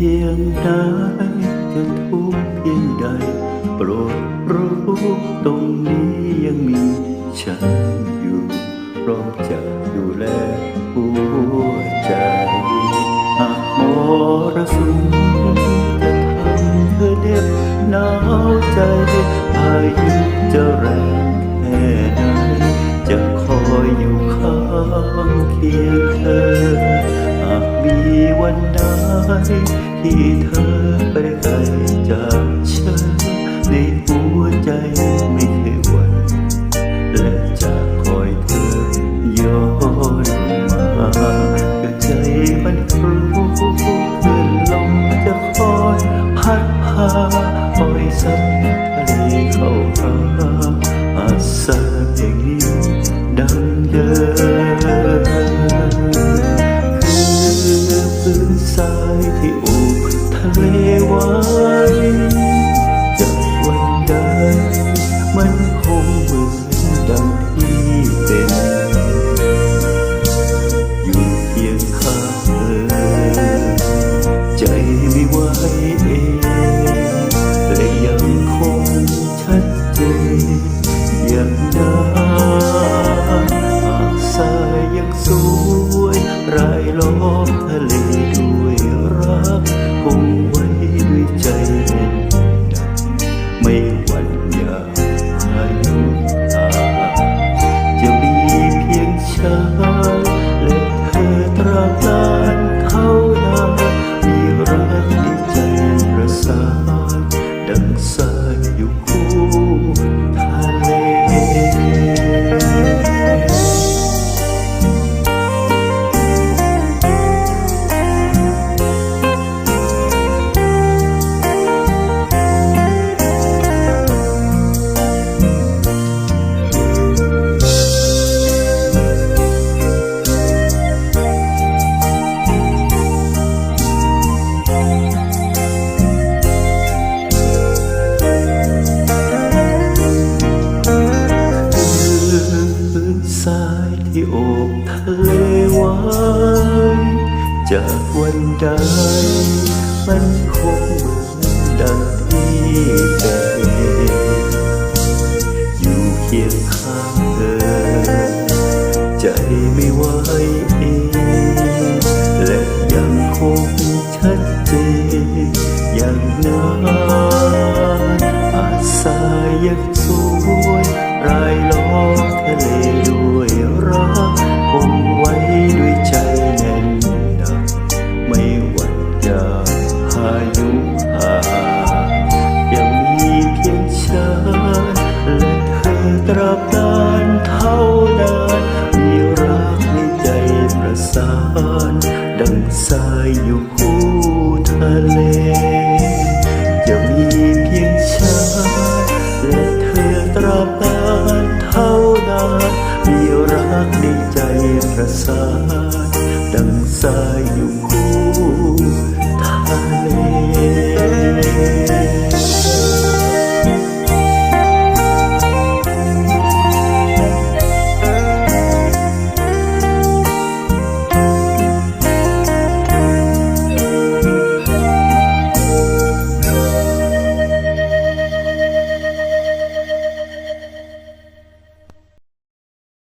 เพียงใด โปรดรู้ตรงนี้ยังมีฉันอยู่พร้อมจะดูแลหัวใจหากมรสุมจะทำเธอเหน็บหนาวใจพายุจะแรงแค่ไหนจะคอยอยู่ข้างเคียงเธอ หากมีวันใด ที่เธอไปไกลจากฉัน ในหัวใจไม่เคยหวั่นและจะคอยเธอย้อนมาก็ใจมันรู้เลื่นลมจะคอยพัดพาคอยสัตว์ทะเลเขาางเธอ ใจไม่ไหวเองและยังคงชัดเจนอย่างได้ ใดมันคงเหมือนดังที่เป็นอยู่เคียงข้างเธอ ใจไม่ไหวเองและยังคงชัดเจนอย่างนั้นอาจสายยังสวยรายล้อมทะเลาน ดังสายอยู่คู่ทะเลยังมีเพียงฉันและเธอตราบานเท่านั้นมีรักในใจประสา